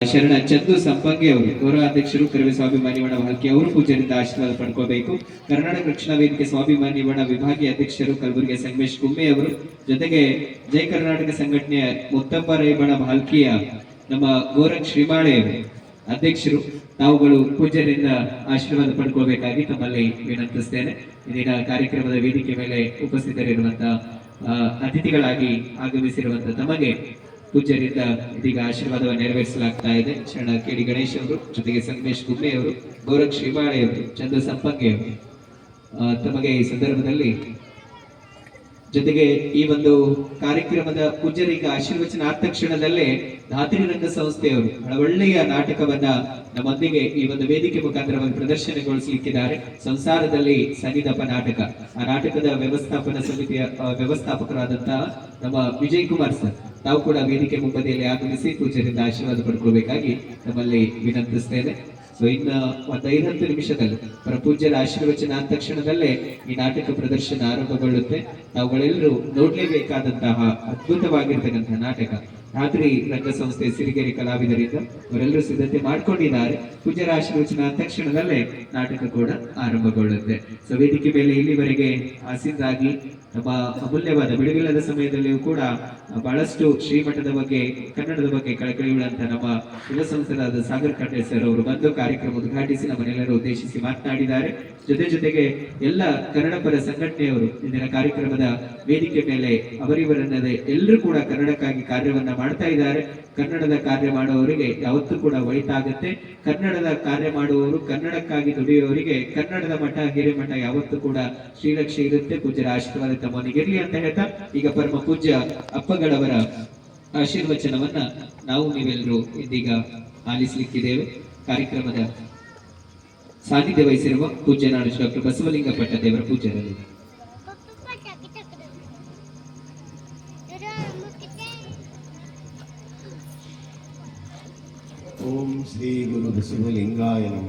ಶರಣ ಚಂದು ಸಂಪಂಗಿ ಅವರು ಗೌರವ ಅಧ್ಯಕ್ಷರು, ಕರವೇ ಸ್ವಾಭಿಮಾನಿ ವಣ ಭಾಲ್ಕಿ ಅವರು ಪೂಜೆಯಿಂದ ಆಶೀರ್ವಾದ ಪಡ್ಕೋಬೇಕು. ಕರ್ನಾಟಕ ರಕ್ಷಣಾ ವೇದಿಕೆ ಸ್ವಾಭಿಮಾನಿ ವಣ ವಿಭಾಗೀಯ ಅಧ್ಯಕ್ಷರು ಕಲಬುರಗಿ ಸಂಗಮೇಶ್ ಕುಮ್ಮೆ ಅವರು, ಜೊತೆಗೆ ಜೈ ಕರ್ನಾಟಕ ಸಂಘಟನೆಯ ಮುತ್ತಪ್ಪ ರೈಬಣ ಭಾಲ್ಕಿಯ ನಮ್ಮ ಗೋರಖ್ ಶ್ರೀಮಾಳೆ ಅಧ್ಯಕ್ಷರು, ತಾವುಗಳು ಪೂಜೆಯಿಂದ ಆಶೀರ್ವಾದ ಪಡ್ಕೋಬೇಕಾಗಿ ತಮ್ಮಲ್ಲಿ ವಿನಂತಿಸ್ತೇನೆ. ಇದೀಗ ಕಾರ್ಯಕ್ರಮದ ವೇದಿಕೆ ಮೇಲೆ ಉಪಸ್ಥಿತರಿರುವಂತಹ ಅತಿಥಿಗಳಾಗಿ ಆಗಮಿಸಿರುವಂತಹ ತಮಗೆ ಪೂಜ್ಯರಿಂದ ಇದೀಗ ಆಶೀರ್ವಾದವನ್ನು ನೆರವೇರಿಸಲಾಗ್ತಾ ಇದೆ. ಶರಣ ಕೆ ಡಿ ಗಣೇಶ್ ಅವರು ಜೊತೆಗೆ ಸಂಗಮೇಶ್ ಗುಮ್ಮೆ ಅವರು ಶ್ರೀಮಾಳೆಯವರು ಚಂದ್ರ ಸಂಪಂಗೆ ಅವರು ಆ, ತಮಗೆ ಈ ಸಂದರ್ಭದಲ್ಲಿ ಜೊತೆಗೆ ಈ ಒಂದು ಕಾರ್ಯಕ್ರಮದ ಪೂಜರಿಗೆ ಆಶೀರ್ವಚನ ಆದ ತಕ್ಷಣದಲ್ಲೇ ಧಾತ್ರಿ ರಂಗ ಸಂಸ್ಥೆಯವರು ಒಳ್ಳೆಯ ನಾಟಕವನ್ನ ನಮ್ಮೊಂದಿಗೆ ಈ ಒಂದು ವೇದಿಕೆ ಮುಖಾಂತರವಾಗಿ ಪ್ರದರ್ಶನಗೊಳಿಸಲಿಕ್ಕಿದ್ದಾರೆ. ಸಂಸಾರದಲ್ಲಿ ಸನ್ನಿಧಪ ನಾಟಕ. ಆ ನಾಟಕದ ವ್ಯವಸ್ಥಾಪನಾ ಸಮಿತಿಯ ವ್ಯವಸ್ಥಾಪಕರಾದಂತಹ ನಮ್ಮ ವಿಜಯ್ ಕುಮಾರ್ ಸರ್. ತಾವು ಕೂಡ ವೇದಿಕೆ ಮುಂಬದಿಯಲ್ಲಿ ಆಗಮಿಸಿ ಪೂಜೆಯಿಂದ ಆಶೀರ್ವಾದ ಪಡ್ಕೊಳ್ಬೇಕಾಗಿ ನಮ್ಮಲ್ಲಿ ವಿನಂತಿಸ್ತೇನೆ. ಸೊ ಇನ್ನ ಒಂದು ಐದು ಹತ್ತು ನಿಮಿಷದಲ್ಲಿ ಪರಪೂಜ್ಯರ ಆಶೀರ್ವಚನ ಅಂದ ತಕ್ಷಣದಲ್ಲೇ ಈ ನಾಟಕ ಪ್ರದರ್ಶನ ಆರಂಭಗೊಳ್ಳುತ್ತೆ. ನಾವುಗಳೆಲ್ಲರೂ ನೋಡ್ಲೇಬೇಕಾದಂತಹ ಅದ್ಭುತವಾಗಿರ್ತಕ್ಕಂತಹ ನಾಟಕ. ರಾತ್ರಿ ರಂಗಸಂಸ್ಥೆ ಸಿರಿಗೆರೆ ಕಲಾವಿದರಿಂದ ಅವರೆಲ್ಲರೂ ಸಿದ್ಧತೆ ಮಾಡ್ಕೊಂಡಿದ್ದಾರೆ. ರಾಶಿ ಅಂದ ತಕ್ಷಣದಲ್ಲೇ ನಾಟಕ ಕೂಡ ಆರಂಭಗೊಳ್ಳುತ್ತೆ. ಸೊ ವೇದಿಕೆ ಮೇಲೆ ಇಲ್ಲಿವರೆಗೆ ಆಸಿದ್ದಾಗಿ ನಮ್ಮ ಅಮೂಲ್ಯವಾದ ಬಿಡುಗಿಲ್ಲದ ಸಮಯದಲ್ಲಿಯೂ ಕೂಡ ಬಹಳಷ್ಟು ಶ್ರೀಮಠದ ಬಗ್ಗೆ, ಕನ್ನಡದ ಬಗ್ಗೆ ಕಳಕಳಿಯುಳ್ಳಂತ ನಮ್ಮ ಯುವ ಸಂಸದರಾದ ಸಾಗರ್ ಖಂಡೆ ಸರ್ ಅವರು ಬಂದು ಕಾರ್ಯಕ್ರಮ ಉದ್ಘಾಟಿಸಿ ನಮ್ಮನ್ನೆಲ್ಲರೂ ಉದ್ದೇಶಿಸಿ ಮಾತನಾಡಿದ್ದಾರೆ. ಜೊತೆ ಜೊತೆಗೆ ಎಲ್ಲ ಕನ್ನಡ ಪರ ಸಂಘಟನೆಯವರು ಇಂದಿನ ಕಾರ್ಯಕ್ರಮದ ವೇದಿಕೆ ಮೇಲೆ ಅವರಿವರನ್ನದೇ ಎಲ್ಲರೂ ಕೂಡ ಕನ್ನಡಕ್ಕಾಗಿ ಕಾರ್ಯವನ್ನ ಮಾಡ್ತಾ ಇದ್ದಾರೆ. ಕನ್ನಡದ ಕಾರ್ಯ ಮಾಡುವವರಿಗೆ ಯಾವತ್ತೂ ಕೂಡ ವೈಟಾಗುತ್ತೆ ಕನ್ನಡದ ಕಾರ್ಯ ಮಾಡುವವರು ಕನ್ನಡಕ್ಕಾಗಿ ದುಡಿಯುವವರಿಗೆ ಕನ್ನಡದ ಮಠ ಹಿರೇಮಠ ಯಾವತ್ತೂ ಕೂಡ ಶ್ರೀರಕ್ಷೆ ಇರುತ್ತೆ. ಪೂಜ್ಯರ ಆಶೀರ್ವಾದ ತಮ್ಮನಿಗಿರ್ಲಿ ಅಂತ ಹೇಳ್ತಾ, ಈಗ ಪರಮ ಪೂಜ್ಯ ಅಪ್ಪಗಳವರ ಆಶೀರ್ವಚನವನ್ನ ನಾವು ನೀವೆಲ್ಲರೂ ಇದೀಗ ಆಲಿಸಲಿಕ್ಕಿದ್ದೇವೆ. ಕಾರ್ಯಕ್ರಮದ ಸಾನ್ನಿಧ್ಯ ವಹಿಸಿರುವ ಪೂಜ್ಯನಾಡು ಡಾಕ್ಟರ್ ಬಸವಲಿಂಗ ಪಟ್ಟದೇವರ ಪೂಜ್ಯರಲ್ಲಿ. ఓం శ్రీ గురు నృసింహలింగాయ నమ